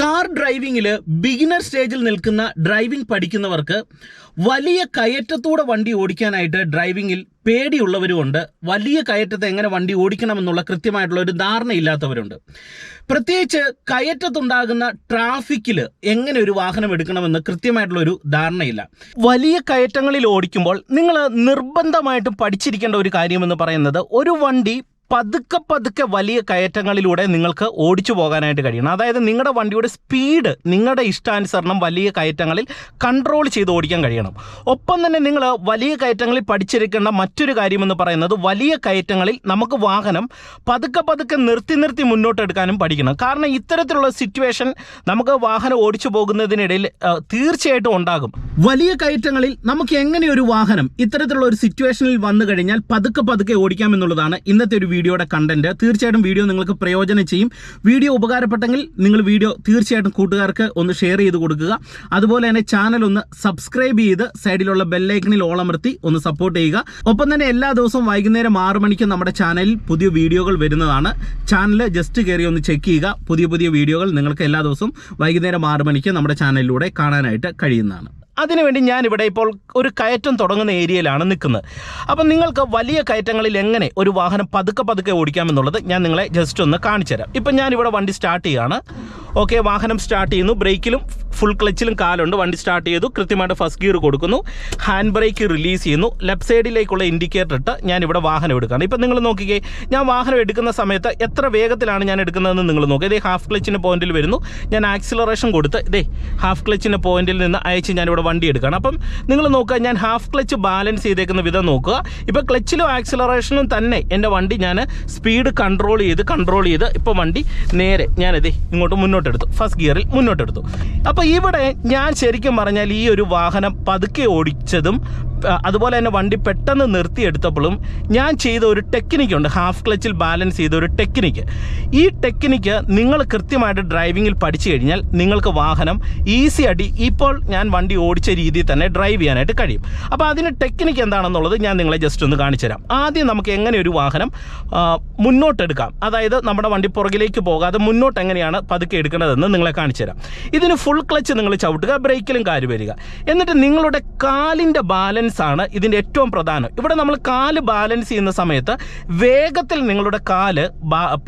Car ഡ്രൈവിംഗിൽ beginner സ്റ്റേജിൽ നിൽക്കുന്ന driving പഠിക്കുന്നവർക്ക് വലിയ കയറ്റത്തൂടെ വണ്ടി ഓടിക്കാനായിട്ട് ഡ്രൈവിംഗിൽ പേടിയുള്ളവരുമുണ്ട്. വലിയ കയറ്റത്തെ എങ്ങനെ വണ്ടി ഓടിക്കണമെന്നുള്ള കൃത്യമായിട്ടുള്ള ഒരു ധാരണയില്ലാത്തവരുണ്ട്. പ്രത്യേകിച്ച് കയറ്റത്തുണ്ടാകുന്ന ട്രാഫിക്കിൽ എങ്ങനെ ഒരു വാഹനം എടുക്കണമെന്ന് കൃത്യമായിട്ടുള്ള ഒരു ധാരണയില്ല. വലിയ കയറ്റങ്ങളിൽ ഓടിക്കുമ്പോൾ നിങ്ങൾ നിർബന്ധമായിട്ടും പഠിച്ചിരിക്കേണ്ട ഒരു കാര്യമെന്ന് പറയുന്നത് ഒരു വണ്ടി പതുക്കെ പതുക്കെ വലിയ കയറ്റങ്ങളിലൂടെ നിങ്ങൾക്ക് ഓടിച്ചു പോകാനായിട്ട് കഴിയണം. അതായത് നിങ്ങളുടെ വണ്ടിയുടെ സ്പീഡ് നിങ്ങളുടെ ഇഷ്ടാനുസരണം വലിയ കയറ്റങ്ങളിൽ കൺട്രോൾ ചെയ്ത് ഓടിക്കാൻ കഴിയണം. ഒപ്പം തന്നെ നിങ്ങൾ വലിയ കയറ്റങ്ങളിൽ പഠിച്ചിരിക്കേണ്ട മറ്റൊരു കാര്യമെന്ന് പറയുന്നത് വലിയ കയറ്റങ്ങളിൽ നമുക്ക് വാഹനം പതുക്കെ പതുക്കെ നിർത്തി നിർത്തി മുന്നോട്ടെടുക്കാനും പഠിക്കണം. കാരണം ഇത്തരത്തിലുള്ള സിറ്റുവേഷൻ നമുക്ക് വാഹനം ഓടിച്ചു പോകുന്നതിനിടയിൽ തീർച്ചയായിട്ടും ഉണ്ടാകും. വലിയ കയറ്റങ്ങളിൽ നമുക്ക് എങ്ങനെ ഒരു വാഹനം ഇത്തരത്തിലുള്ള ഒരു സിറ്റുവേഷനിൽ വന്നു കഴിഞ്ഞാൽ പതുക്കെ പതുക്കെ ഓടിക്കാമെന്നുള്ളതാണ് ഇന്നത്തെ ഒരു വീഡിയോയുടെ കണ്ടന്റ് തീർച്ചയായിട്ടും വീഡിയോ നിങ്ങൾക്ക് പ്രയോജനം ചെയ്യും. വീഡിയോ ഉപകാരപ്പെട്ടെങ്കിൽ നിങ്ങൾ വീഡിയോ തീർച്ചയായിട്ടും കൂട്ടുകാർക്ക് ഒന്ന് ഷെയർ ചെയ്ത് കൊടുക്കുക. അതുപോലെ തന്നെ ചാനൽ ഒന്ന് സബ്സ്ക്രൈബ് ചെയ്ത് സൈഡിലുള്ള ബെല്ലൈക്കണിൽ ഓളമർത്തി ഒന്ന് സപ്പോർട്ട് ചെയ്യുക. ഒപ്പം തന്നെ എല്ലാ ദിവസവും വൈകുന്നേരം ആറു മണിക്ക് നമ്മുടെ ചാനലിൽ പുതിയ വീഡിയോകൾ വരുന്നതാണ്. ചാനൽ ജസ്റ്റ് കയറി ഒന്ന് ചെക്ക് ചെയ്യുക. പുതിയ പുതിയ വീഡിയോകൾ നിങ്ങൾക്ക് എല്ലാ ദിവസവും വൈകുന്നേരം ആറു മണിക്ക് നമ്മുടെ ചാനലിലൂടെ കാണാനായിട്ട് കഴിയുന്നതാണ്. അതിനുവേണ്ടി ഞാനിവിടെ ഇപ്പോൾ ഒരു കയറ്റം തുടങ്ങുന്ന ഏരിയയിലാണ് നിൽക്കുന്നത്. അപ്പം നിങ്ങൾക്ക് വലിയ കയറ്റങ്ങളിൽ എങ്ങനെ ഒരു വാഹനം പതുക്കെ പതുക്കെ ഓടിക്കാമെന്നുള്ളത് ഞാൻ നിങ്ങളെ ജസ്റ്റ് ഒന്ന് കാണിച്ചു തരാം ഇപ്പം ഞാനിവിടെ വണ്ടി സ്റ്റാർട്ട് ചെയ്യുകയാണ് ഓക്കെ വാഹനം സ്റ്റാർട്ട് ചെയ്യുന്നു. ബ്രേക്കിലും ഫുൾ ക്ലച്ചിലും കാലുണ്ട്. വണ്ടി സ്റ്റാർട്ട് ചെയ്തു. കൃത്യമായിട്ട് ഫസ്റ്റ് ഗിയർ കൊടുക്കുന്നു. ഹാൻഡ് ബ്രേക്ക് റിലീസ് ചെയ്യുന്നു. ലെഫ്റ്റ് സൈഡിലേക്കുള്ള ഇൻഡിക്കേറ്റർ ഇട്ട് ഞാൻ ഇവിടെ വാഹനം എടുക്കുകയാണ്. ഇപ്പം നിങ്ങൾ നോക്കിക്കേ ഞാൻ വാഹനം എടുക്കുന്ന സമയത്ത് എത്ര വേഗത്തിലാണ് ഞാൻ എടുക്കുന്നതെന്ന് നിങ്ങൾ നോക്കുക ഇതേ ഹാഫ് ക്ലച്ചിന്റെ പോയിന്റിൽ വരുന്നു. ഞാൻ ആക്സിലറേഷൻ കൊടുത്ത് ഇതേ ഹാഫ് ക്ലച്ചിന്റെ പോയിന്റിൽ നിന്ന് അയച്ച് ഞാനിവിടെ വണ്ടി എടുക്കുകയാണ്. അപ്പം നിങ്ങൾ നോക്കുക ഞാൻ ഹാഫ് ക്ലച്ച് ബാലൻസ് ചെയ്തേക്കുന്ന വിധം നോക്കുക. ഇപ്പോൾ ക്ലച്ചിലും ആക്സിലറേഷനും തന്നെ എന്റെ വണ്ടി ഞാൻ സ്പീഡ് കൺട്രോൾ ചെയ്ത് കൺട്രോൾ ചെയ്ത് ഇപ്പോൾ വണ്ടി നേരെ ഞാനിതേ ഇങ്ങോട്ട് മുന്നോട്ടെടുത്തു. ഫസ്റ്റ് ഗിയറിൽ മുന്നോട്ടെടുത്തു. അപ്പോൾ ഇവിടെ ഞാൻ ശരിക്കും പറഞ്ഞാൽ ഈ ഒരു വാഹനം പതുക്കെ ഓടിച്ചതും അതുപോലെ തന്നെ വണ്ടി പെട്ടെന്ന് നിർത്തിയെടുത്തപ്പോഴും ഞാൻ ചെയ്ത ഒരു ടെക്നിക്കുണ്ട് ഹാഫ് ക്ലച്ചിൽ ബാലൻസ് ചെയ്ത ഒരു ടെക്നിക്ക് ഈ ടെക്നിക്ക് നിങ്ങൾ കൃത്യമായിട്ട് ഡ്രൈവിങ്ങിൽ പഠിച്ചു കഴിഞ്ഞാൽ നിങ്ങൾക്ക് വാഹനം ഈസി ആയിട്ട് ഇപ്പോൾ ഞാൻ വണ്ടി ഓടിച്ച രീതിയിൽ തന്നെ ഡ്രൈവ് ചെയ്യാനായിട്ട് കഴിയും. അപ്പോൾ അതിന് ടെക്നിക്ക് എന്താണെന്നുള്ളത് ഞാൻ നിങ്ങളെ ജസ്റ്റ് ഒന്ന് കാണിച്ചു തരാം. ആദ്യം നമുക്ക് എങ്ങനെ ഒരു വാഹനം മുന്നോട്ടെടുക്കാം? അതായത് നമ്മുടെ വണ്ടി പുറകിലേക്ക് പോകാതെ മുന്നോട്ട് എങ്ങനെയാണ് പതുക്കെ എടുക്കേണ്ടതെന്ന് നിങ്ങളെ കാണിച്ചു തരാം. ഇതിന് ഫുൾ ക്ലച്ച് നിങ്ങൾ ചവിട്ടുക ബ്രേക്കിലും കാര് വരിക. എന്നിട്ട് നിങ്ങളുടെ കാലിന്റെ ബാലൻസ് ആണ് ഇതിന്റെ ഏറ്റവും പ്രധാനം. ഇവിടെ നമ്മൾ കാൽ ബാലൻസ് ചെയ്യുന്ന സമയത്ത് വേഗത്തിൽ നിങ്ങളുടെ കാൽ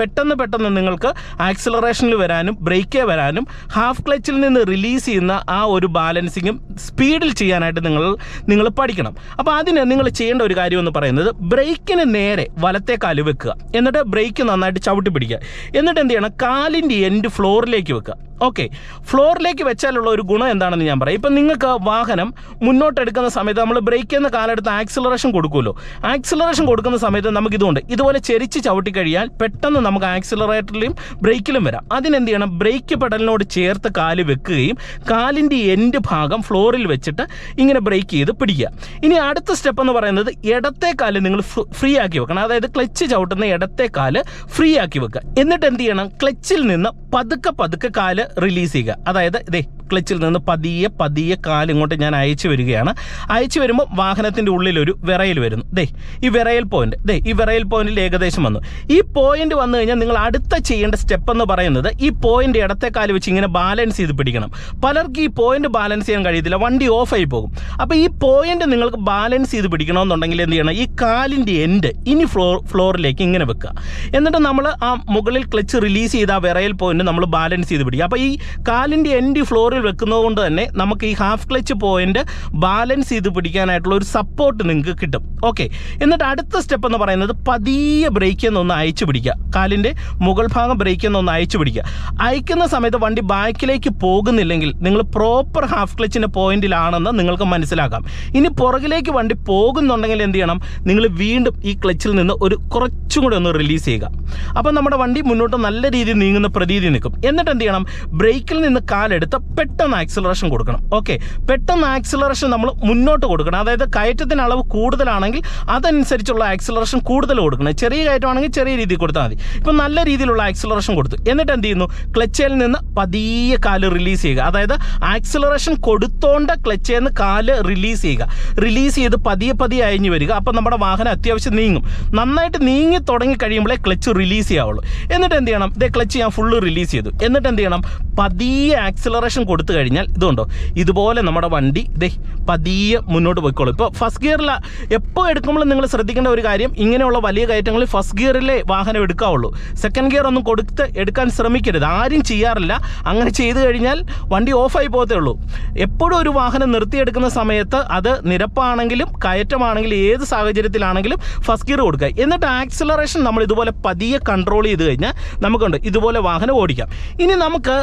പെട്ടെന്ന് പെട്ടെന്ന് നിങ്ങൾക്ക് ആക്സിലറേഷനിൽ വരാനും ബ്രേക്കേ വരാനും ഹാഫ് ക്ലച്ചിൽ നിന്ന് റിലീസ് ചെയ്യുന്ന ആ ഒരു ബാലൻസിങ്ങും സ്പീഡിൽ ചെയ്യാനായിട്ട് നിങ്ങൾ നിങ്ങൾ പഠിക്കണം. അപ്പോൾ അതിന് നിങ്ങൾ ചെയ്യേണ്ട ഒരു കാര്യം എന്ന് പറയുന്നത് ബ്രേക്കിന് നേരെ വലത്തെ കാൽ വെക്കുക. എന്നിട്ട് ബ്രേക്ക് നന്നായിട്ട് ചവിട്ടി പിടിക്കുക. എന്നിട്ട് എന്ത് ചെയ്യണം? കാലിന്റെ എൻഡ് ഫ്ലോറിലേക്ക് വെക്കുക. ഓക്കെ ഫ്ലോറിലേക്ക് വെച്ചാലുള്ള ഒരു ഗുണം എന്താണെന്ന് ഞാൻ പറയാം. ഇപ്പം നിങ്ങൾക്ക് വാഹനം മുന്നോട്ടെടുക്കുന്ന സമയത്ത് നമ്മൾ ബ്രേക്ക് എന്ന കാലെടുത്ത് ആക്സിലറേഷൻ കൊടുക്കുമല്ലോ. ആക്സിലറേഷൻ കൊടുക്കുന്ന സമയത്ത് നമുക്ക് ഇതുകൊണ്ട് ഇതുപോലെ ചെരിച്ച് ചവിട്ടി കഴിയാൽ പെട്ടെന്ന് നമുക്ക് ആക്സിലറേറ്ററിലും ബ്രേക്കിലും വരാം. അതിനെന്ത് ചെയ്യണം? ബ്രേക്ക് പെടലിനോട് ചേർത്ത് കാൽ വെക്കുകയും കാലിന്റെ എൻഡ് ഭാഗം ഫ്ലോറിൽ വെച്ചിട്ട് ഇങ്ങനെ ബ്രേക്ക് ചെയ്ത് പിടിക്കുക. ഇനി അടുത്ത സ്റ്റെപ്പ് എന്ന് പറയുന്നത് ഇടത്തെ കാൽ നിങ്ങൾ ഫ്രീ ആക്കി വെക്കണം. അതായത് ക്ലച്ച് ചവിട്ടുന്ന ഇടത്തെ കാൽ ഫ്രീ ആക്കി വെക്കുക. എന്നിട്ട് എന്ത് ചെയ്യണം? ക്ലച്ചിൽ നിന്ന് പതുക്കെ പതുക്കെ കാൽ റിലീസ് ചെയ്യുക. അതായത് ഇതേ ക്ലച്ചിൽ നിന്ന് പതിയെ പതിയെ കാലിങ്ങോട്ട് ഞാൻ അയച്ചു വരികയാണ്. അയച്ചു വരുമ്പോൾ വാഹനത്തിന്റെ ഉള്ളിലൊരു വിറയൽ വരുന്നു. ദേ ഈ വിറയൽ പോയിന്റ് ദേ ഈ വിറയൽ പോയിന്റിൽ ഏകദേശം വന്നു. ഈ പോയിന്റ് വന്നു കഴിഞ്ഞാൽ നിങ്ങൾ അടുത്ത ചെയ്യേണ്ട സ്റ്റെപ്പ് എന്ന് പറയുന്നത് ഈ പോയിന്റ് ഇടത്തെ കാൽ വെച്ച് ഇങ്ങനെ ബാലൻസ് ചെയ്ത് പിടിക്കണം. പലർക്കും ഈ പോയിന്റ് ബാലൻസ് ചെയ്യാൻ കഴിയത്തില്ല. വണ്ടി ഓഫ് ആയി പോകും. അപ്പോൾ ഈ പോയിന്റ് നിങ്ങൾക്ക് ബാലൻസ് ചെയ്ത് പിടിക്കണമെന്നുണ്ടെങ്കിൽ എന്ത് ചെയ്യണം? ഈ കാലിന്റെ എൻഡ് ഇനി ഫ്ലോർ ഫ്ലോറിലേക്ക് ഇങ്ങനെ വെക്കുക. എന്നിട്ട് നമ്മൾ ആ മുകളിൽ ക്ലച്ച് റിലീസ് ചെയ്ത ആ വിറയൽ പോയിന്റ് നമ്മൾ ബാലൻസ് ചെയ്ത് പിടിക്കുക. അപ്പോൾ ഈ കാലിന്റെ എൻഡ് ഫ്ലോറിൽ വെക്കുന്നത് കൊണ്ട് തന്നെ നമുക്ക് ഈ ഹാഫ് ക്ലച്ച് പോയിന്റ് ബാലൻസ് ചെയ്ത് പിടിക്കാനായിട്ടുള്ള ഒരു സപ്പോർട്ട് നിങ്ങൾക്ക് കിട്ടും. ഓക്കെ എന്നിട്ട് അടുത്ത സ്റ്റെപ്പ് എന്ന് പറയുന്നത് പതിയെ ബ്രേക്ക് എന്നൊന്ന് അയച്ചു പിടിക്കുക. കാലിന്റെ മുകൾ ഭാഗം ബ്രേക്ക് എന്നൊന്ന് അയച്ചു പിടിക്കുക. അയക്കുന്ന സമയത്ത് വണ്ടി ബാക്കിലേക്ക് പോകുന്നില്ലെങ്കിൽ നിങ്ങൾ പ്രോപ്പർ ഹാഫ് ക്ലച്ചിന്റെ പോയിന്റിലാണെന്ന് നിങ്ങൾക്ക് മനസ്സിലാക്കാം. ഇനി പുറകിലേക്ക് വണ്ടി പോകുന്നുണ്ടെങ്കിൽ എന്ത് ചെയ്യണം? നിങ്ങൾ വീണ്ടും ഈ ക്ലച്ചിൽ നിന്ന് ഒരു കുറച്ചും കൂടെ ഒന്ന് റിലീസ് ചെയ്യുക. അപ്പോൾ നമ്മുടെ വണ്ടി മുന്നോട്ട് നല്ല രീതിയിൽ നീങ്ങുന്ന പ്രതീതി നിൽക്കും. എന്നിട്ട് എന്ത് ചെയ്യണം? ബ്രേക്കിൽ നിന്ന് കാലെടുത്ത് പെട്ടെന്ന് ആക്സിലറേഷൻ കൊടുക്കണം. ഓക്കെ പെട്ടെന്ന് ആക്സിലറേഷൻ നമ്മൾ മുന്നോട്ട് കൊടുക്കണം. അതായത് കയറ്റത്തിന് അളവ് കൂടുതലാണെങ്കിൽ അതനുസരിച്ചുള്ള ആക്സിലറേഷൻ കൂടുതൽ കൊടുക്കണം. ചെറിയ കയറ്റമാണെങ്കിൽ ചെറിയ രീതിയിൽ കൊടുത്താൽ മതി. ഇപ്പം നല്ല രീതിയിലുള്ള ആക്സിലറേഷൻ കൊടുത്തു. എന്നിട്ട് എന്ത് ചെയ്യുന്നു? ക്ലച്ചയിൽ നിന്ന് പതിയെ കാൽ റിലീസ് ചെയ്യുക. അതായത് ആക്സിലറേഷൻ കൊടുത്തോണ്ട് ക്ലച്ചയിൽ നിന്ന് കാൽ റിലീസ് ചെയ്യുക. റിലീസ് ചെയ്ത് പതിയെ പതിയെ അയഞ്ഞു വരിക. അപ്പം നമ്മുടെ വാഹനം അത്യാവശ്യം നീങ്ങും. നന്നായിട്ട് നീങ്ങി തുടങ്ങി കഴിയുമ്പോഴേ ക്ലച്ച് റിലീസ് ചെയ്യാവുള്ളൂ. എന്നിട്ട് എന്ത് ചെയ്യണം? ഇതേ ക്ലച്ച് ഞാൻ ഫുള്ള് റിലീസ് ചെയ്തു. എന്നിട്ട് എന്ത് ചെയ്യണം? പതിയെ ആക്സിലറേഷൻ കൊടുത്തു കഴിഞ്ഞാൽ ഇതുണ്ടോ? ഇതുപോലെ നമ്മുടെ വണ്ടി ദേ പതിയെ മുന്നോട്ട് പോയിക്കോളും. ഇപ്പോൾ ഫസ്റ്റ് ഗിയറിൽ എപ്പോൾ എടുക്കുമ്പോഴും നിങ്ങൾ ശ്രദ്ധിക്കേണ്ട ഒരു കാര്യം ഇങ്ങനെയുള്ള വലിയ കയറ്റങ്ങളിൽ ഫസ്റ്റ് ഗിയറിലെ വാഹനം എടുക്കാവുള്ളൂ. സെക്കൻഡ് ഗിയർ ഒന്നും കൊടുത്ത് എടുക്കാൻ ശ്രമിക്കരുത്. ആരും ചെയ്യാറില്ല. അങ്ങനെ ചെയ്തു കഴിഞ്ഞാൽ വണ്ടി ഓഫായി പോകത്തേ ഉള്ളൂ. എപ്പോഴും ഒരു വാഹനം നിർത്തിയെടുക്കുന്ന സമയത്ത് അത് നിരപ്പാണെങ്കിലും കയറ്റമാണെങ്കിലും ഏത് സാഹചര്യത്തിലാണെങ്കിലും ഫസ്റ്റ് ഗിയർ കൊടുക്കുക. എന്നിട്ട് ആക്സിലറേഷൻ നമ്മൾ ഇതുപോലെ പതിയെ കൺട്രോൾ ചെയ്ത് കഴിഞ്ഞാൽ നമുക്കുണ്ട്. ഇതുപോലെ വാഹനം ഓടിക്കാം. ഇനി നമുക്ക്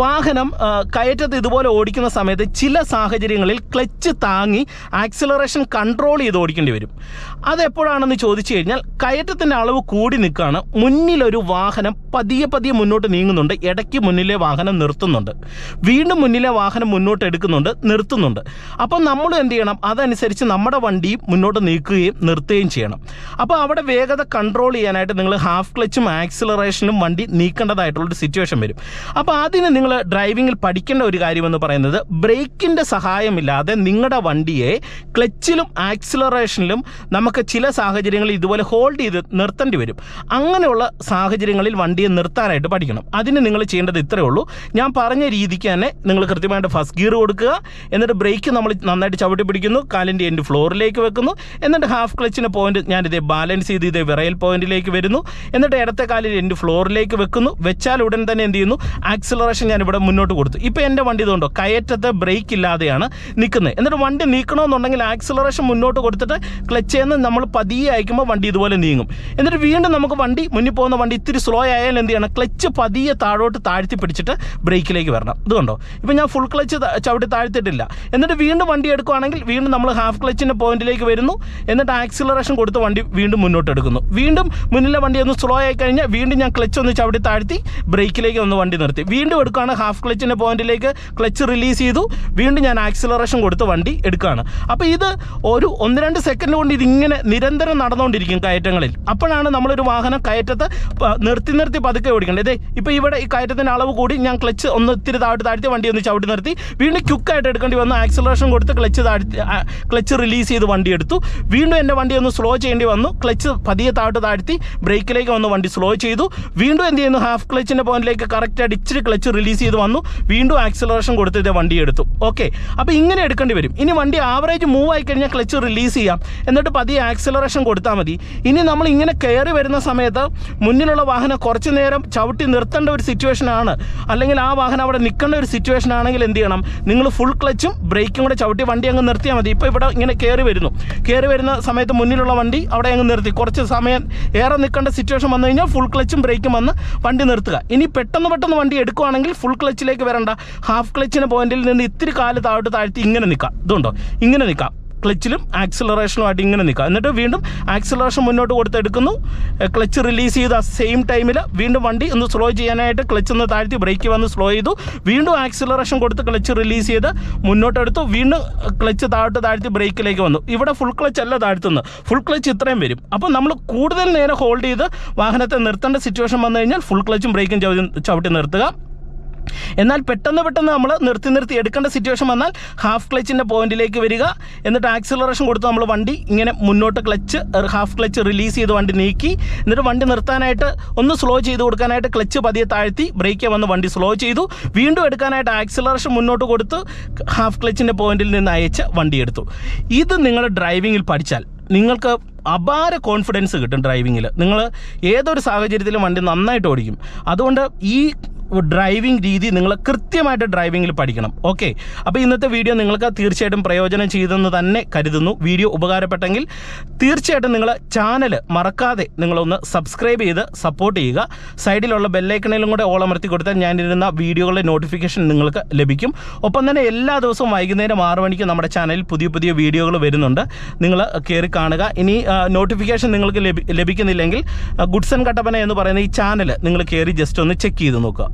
വാഹനം ആ, കയറ്റത്ത് ഇതുപോലെ ഓടിക്കുന്ന സമയത്ത് ചില സാഹചര്യങ്ങളിൽ ക്ലച്ച് താങ്ങി ആക്സിലറേഷൻ കൺട്രോൾ ചെയ്ത് ഓടിക്കേണ്ടി വരും. അതെപ്പോഴാണെന്ന് ചോദിച്ചു കഴിഞ്ഞാൽ കയറ്റത്തിന്റെ അളവ് കൂടി നിൽക്കുകയാണ് മുന്നിലൊരു വാഹനം പതിയെ പതിയെ മുന്നോട്ട് നീങ്ങുന്നുണ്ട്. ഇടയ്ക്ക് മുന്നിലെ വാഹനം നിർത്തുന്നുണ്ട്. വീണ്ടും മുന്നിലെ വാഹനം മുന്നോട്ട് എടുക്കുന്നുണ്ട് നിർത്തുന്നുണ്ട്. അപ്പം നമ്മൾ എന്ത് ചെയ്യണം? അതനുസരിച്ച് നമ്മുടെ വണ്ടിയും മുന്നോട്ട് നീക്കുകയും നിർത്തുകയും ചെയ്യണം. അപ്പോൾ അവിടെ വേഗത കൺട്രോൾ ചെയ്യാനായിട്ട് നിങ്ങൾ ഹാഫ് ക്ലച്ചും ആക്സിലറേഷനും വണ്ടി നീക്കേണ്ടതായിട്ടുള്ളൊരു സിറ്റുവേഷൻ വരും. അപ്പോൾ അതിന് നിങ്ങൾ ഡ്രൈവിങ്ങിൽ പഠിക്കേണ്ട ഒരു കാര്യമെന്ന് പറയുന്നത് ബ്രേക്കിന്റെ സഹായമില്ലാതെ നിങ്ങളുടെ വണ്ടിയെ ക്ലച്ചിലും ആക്സിലറേഷനിലും നമുക്ക് ചില സാഹചര്യങ്ങളിൽ ഇതുപോലെ ഹോൾഡ് ചെയ്ത് നിർത്തേണ്ടി വരും. അങ്ങനെയുള്ള സാഹചര്യങ്ങളിൽ വണ്ടിയെ നിർത്താനായിട്ട് പഠിക്കണം. അതിന് നിങ്ങൾ ചെയ്യേണ്ടത് ഇത്രയേ ഉള്ളൂ. ഞാൻ പറഞ്ഞ രീതിക്ക് തന്നെ നിങ്ങൾ കൃത്യമായിട്ട് ഫസ്റ്റ് ഗിയർ കൊടുക്കുക. എന്നിട്ട് ബ്രേക്ക് നമ്മൾ നന്നായിട്ട് ചവിട്ടി പിടിക്കുന്നു. കാലിന്റെ എന്റെ ഫ്ലോറിലേക്ക് വെക്കുന്നു. എന്നിട്ട് ഹാഫ് ക്ലച്ചിന്റെ പോയിന്റ് ഞാൻ ഇതേ ബാലൻസ് ചെയ്ത് ഇതേ വിറയൽ പോയിന്റിലേക്ക് വരുന്നു. എന്നിട്ട് ഇടത്തെ കാലിൽ എന്റെ ഫ്ലോറിലേക്ക് വെക്കുന്നു. വെച്ചാൽ ഉടൻ തന്നെ എന്ത് ചെയ്യുന്നു? ആക്സിലറേഷൻ ഞാൻ ഇവിടെ മുന്നോട്ട് കൊടുത്തു. ഇപ്പോൾ എന്റെ വണ്ടി ഇതുകൊണ്ടോ കയറ്റത്തെ ബ്രേക്ക് ഇല്ലാതെയാണ് നിൽക്കുന്നത്. എന്നിട്ട് വണ്ടി നീക്കണമെന്നുണ്ടെങ്കിൽ ആക്സിലറേഷൻ മുന്നോട്ട് കൊടുത്തിട്ട് ക്ലച്ചിൽ നിന്ന് നമ്മൾ പതിയെ അയക്കുമ്പോൾ വണ്ടി ഇതുപോലെ നീങ്ങും. എന്നിട്ട് വീണ്ടും നമുക്ക് വണ്ടി മുന്നിൽ പോകുന്ന വണ്ടി ഇത്തിരി സ്ലോ ആയാൽ എന്ത് ചെയ്യണം? ക്ലച്ച് പതിയെ താഴോട്ട് താഴ്ത്തി പിടിച്ചിട്ട് ബ്രേക്കിലേക്ക് വരണം. ഇതുകൊണ്ടോ ഇപ്പം ഞാൻ ഫുൾ ക്ലച്ച് ചവിട്ടി താഴ്ത്തിയിട്ടില്ല. എന്നിട്ട് വീണ്ടും വണ്ടി എടുക്കുകയാണെങ്കിൽ വീണ്ടും നമ്മൾ ഹാഫ് ക്ലച്ചിന്റെ പോയിന്റിലേക്ക് വരുന്നു. എന്നിട്ട് ആക്സിലറേഷൻ കൊടുത്ത് വണ്ടി വീണ്ടും മുന്നോട്ട് എടുക്കുന്നു. വീണ്ടും മുന്നിലെ വണ്ടി ഒന്ന് സ്ലോ ആയി കഴിഞ്ഞാൽ വീണ്ടും ഞാൻ ക്ലച്ച് ഒന്ന് ചവിട്ടി താഴ്ത്തി ബ്രേക്കിലേക്ക് ഒന്ന് വണ്ടി നിർത്തി. വീണ്ടും എടുക്കുകയാണ് ഹാഫ് ക്ലച്ചിന്റെ പോയിന്റിലേക്ക് ക്ലച്ച് റിലീസ് ചെയ്തു. വീണ്ടും ഞാൻ ആക്സിലറേഷൻ കൊടുത്ത് വണ്ടി എടുക്കുകയാണ്. അപ്പോൾ ഇത് ഒരു ഒന്ന് രണ്ട് സെക്കൻഡ് കൊണ്ട് ഇതിങ്ങനെ നിരന്തരം നടന്നുകൊണ്ടിരിക്കും കയറ്റങ്ങളിൽ. അപ്പോഴാണ് നമ്മളൊരു വാഹനം കയറ്റത്ത് നിർത്തി നിർത്തി പതുക്കെ ഓടിക്കേണ്ടത് ഇതേ ഇപ്പോൾ ഇവിടെ ഈ കയറ്റത്തിന്റെ അളവ് കൂടി ഞാൻ ക്ലച്ച് ഒന്ന് ഇത്തിരി താഴ്ത്തി താഴ്ത്തി വണ്ടി ഒന്ന് ചവിട്ടി നിർത്തി. വീണ്ടും ക്യുക്കായിട്ട് എടുക്കേണ്ടി വന്നു ആക്സിലറേഷൻ കൊടുത്ത് ക്ലച്ച് താഴ്ത്തി ക്ലച്ച് റിലീസ് ചെയ്ത് വണ്ടി എടുത്തു. വീണ്ടും എന്റെ വണ്ടി ഒന്ന് സ്ലോ ചെയ്യേണ്ടി വന്നു ക്ലച്ച് പതിയെ താഴ്ത്ത് താഴ്ത്തി ബ്രേക്കിലേക്ക് വന്ന് വണ്ടി സ്ലോ ചെയ്തു. വീണ്ടും എന്ത് ചെയ്യുന്നു ഹാഫ് ക്ലച്ചിന്റെ പോയിന്റിലേക്ക് കറക്റ്റായിട്ട് ഇച്ചിരി ക്ലച്ച് റിലീസ് ചെയ്ത് വന്നു. വീണ്ടും ആക്സിലറേഷൻ കൊടുത്ത് ഇതേ വണ്ടി എടുത്തു. ഓക്കെ അപ്പോൾ ഇങ്ങനെ എടുക്കേണ്ടി വരും. ഇനി വണ്ടി ആവറേജ് മൂവ് ആയി കഴിഞ്ഞാൽ ക്ലച്ച് റിലീസ് ചെയ്യാം. എന്നിട്ട് പതിയെ ആക്സിലറേഷൻ കൊടുത്താൽ മതി. ഇനി നമ്മൾ ഇങ്ങനെ കയറി വരുന്ന സമയത്ത് മുന്നിലുള്ള വാഹനം കുറച്ച് നേരം ചവിട്ടി നിർത്തേണ്ട ഒരു സിറ്റുവേഷൻ ആണ്. അല്ലെങ്കിൽ ആ വാഹനം അവിടെ നിൽക്കേണ്ട ഒരു സിറ്റുവേഷൻ ആണെങ്കിൽ എന്ത് ചെയ്യണം? നിങ്ങൾ ഫുൾ ക്ലച്ചും ബ്രേക്കും കൂടെ ചവിട്ടി വണ്ടി അങ്ങ് നിർത്തിയാൽ മതി. ഇപ്പോൾ ഇവിടെ ഇങ്ങനെ കയറി വരുന്നു. കയറി വരുന്ന സമയത്ത് മുന്നിലുള്ള വണ്ടി അവിടെ അങ്ങ് നിർത്തി. കുറച്ച് സമയം ഏറെ നിൽക്കേണ്ട സിറ്റുവേഷൻ വന്നു കഴിഞ്ഞാൽ ഫുൾ ക്ലച്ചും ബ്രേക്കും വന്ന് വണ്ടി നിർത്തുക. ഇനി പെട്ടെന്ന് പെട്ടെന്ന് വണ്ടി എടുക്കുകയാണെങ്കിൽ ഫുൾ ക്ലച്ചിലേക്ക് വരണ്ട. ഹാഫ് ക്ലച്ചിന് പോയിന്റിൽ നിന്ന് ഇത്തിരി കാൽ താഴോട്ട് താഴ്ത്തി ഇങ്ങനെ നിൽക്കാം. ഇതുണ്ടോ? ഇങ്ങനെ നിൽക്കാം. ക്ലച്ചിലും ആക്സിലറേഷനുമായിട്ട് ഇങ്ങനെ നിൽക്കുക. എന്നിട്ട് വീണ്ടും ആക്സിലറേഷൻ മുന്നോട്ട് കൊടുത്തെടുക്കുന്നു. ക്ലച്ച് റിലീസ് ചെയ്ത് ആ സെയിം ടൈമിൽ വീണ്ടും വണ്ടി ഒന്ന് സ്ലോ ചെയ്യാനായിട്ട് ക്ലച്ച് ഒന്ന് താഴ്ത്തി ബ്രേക്ക് വന്ന് സ്ലോ ചെയ്തു. വീണ്ടും ആക്സിലറേഷൻ കൊടുത്ത് ക്ലച്ച് റിലീസ് ചെയ്ത് മുന്നോട്ടെടുത്തു. വീണ്ടും ക്ലച്ച് താഴ്ത്ത് താഴ്ത്തി ബ്രേക്കിലേക്ക് വന്നു. ഇവിടെ ഫുൾ ക്ലച്ച് അല്ല താഴ്ത്തുന്നത്. ഫുൾ ക്ലച്ച് ഇത്രയും വരും. അപ്പോൾ നമ്മൾ കൂടുതൽ നേരം ഹോൾഡ് ചെയ്ത് വാഹനത്തെ നിർത്തേണ്ട സിറ്റുവേഷൻ വന്നു കഴിഞ്ഞാൽ ഫുൾ ക്ലച്ചും ബ്രേക്കും ചവിട്ടി നിർത്തുക. എന്നാൽ പെട്ടെന്ന് പെട്ടെന്ന് നമ്മൾ നിർത്തി നിർത്തി എടുക്കേണ്ട സിറ്റുവേഷൻ വന്നാൽ ഹാഫ് ക്ലച്ചിന്റെ പോയിന്റിലേക്ക് വരിക. എന്നിട്ട് ആക്സിലറേഷൻ കൊടുത്ത് നമ്മൾ വണ്ടി ഇങ്ങനെ മുന്നോട്ട് ക്ലച്ച് ഹാഫ് ക്ലച്ച് റിലീസ് ചെയ്ത് വണ്ടി നീക്കി. എന്നിട്ട് വണ്ടി നിർത്താനായിട്ട് ഒന്ന് സ്ലോ ചെയ്ത് കൊടുക്കാനായിട്ട് ക്ലച്ച് പതിയെ താഴ്ത്തി ബ്രേക്ക് വന്ന് വണ്ടി സ്ലോ ചെയ്തു. വീണ്ടും എടുക്കാനായിട്ട് ആക്സിലറേഷൻ മുന്നോട്ട് കൊടുത്ത് ഹാഫ് ക്ലച്ചിന്റെ പോയിന്റിൽ നിന്ന് അയച്ച് വണ്ടി എടുത്തു. ഇത് നിങ്ങൾ ഡ്രൈവിങ്ങിൽ പഠിച്ചാൽ നിങ്ങൾക്ക് അപാര കോൺഫിഡൻസ് കിട്ടും ഡ്രൈവിങ്ങിൽ നിങ്ങൾ ഏതൊരു സാഹചര്യത്തിലും വണ്ടി നന്നായിട്ട് ഓടിക്കും. അതുകൊണ്ട് ഈ ഡ്രൈവിംഗ് രീതി നിങ്ങൾ കൃത്യമായിട്ട് ഡ്രൈവിങ്ങിൽ പഠിക്കണം. ഓക്കെ അപ്പോൾ ഇന്നത്തെ വീഡിയോ നിങ്ങൾക്ക് തീർച്ചയായിട്ടും പ്രയോജനം ചെയ്തെന്ന് തന്നെ കരുതുന്നു. വീഡിയോ ഉപകാരപ്പെട്ടെങ്കിൽ തീർച്ചയായിട്ടും നിങ്ങൾ ചാനൽ മറക്കാതെ നിങ്ങളൊന്ന് സബ്സ്ക്രൈബ് ചെയ്ത് സപ്പോർട്ട് ചെയ്യുക. സൈഡിലുള്ള ബെല്ലൈക്കണിലും കൂടെ ഓളമർത്തി കൊടുത്താൽ ഞാനിരുന്ന വീഡിയോകളുടെ നോട്ടിഫിക്കേഷൻ നിങ്ങൾക്ക് ലഭിക്കും. ഒപ്പം തന്നെ എല്ലാ ദിവസവും വൈകുന്നേരം ആറ് മണിക്ക് നമ്മുടെ ചാനലിൽ പുതിയ പുതിയ വീഡിയോകൾ വരുന്നുണ്ട്. നിങ്ങൾ കയറി കാണുക. ഇനി നോട്ടിഫിക്കേഷൻ നിങ്ങൾക്ക് ലഭിക്കുന്നില്ലെങ്കിൽ ഗുഡ്സൺ കട്ടപ്പന എന്ന് പറയുന്ന ഈ ചാനൽ നിങ്ങൾ കയറി ജസ്റ്റ് ഒന്ന് ചെക്ക് ചെയ്ത് നോക്കുക.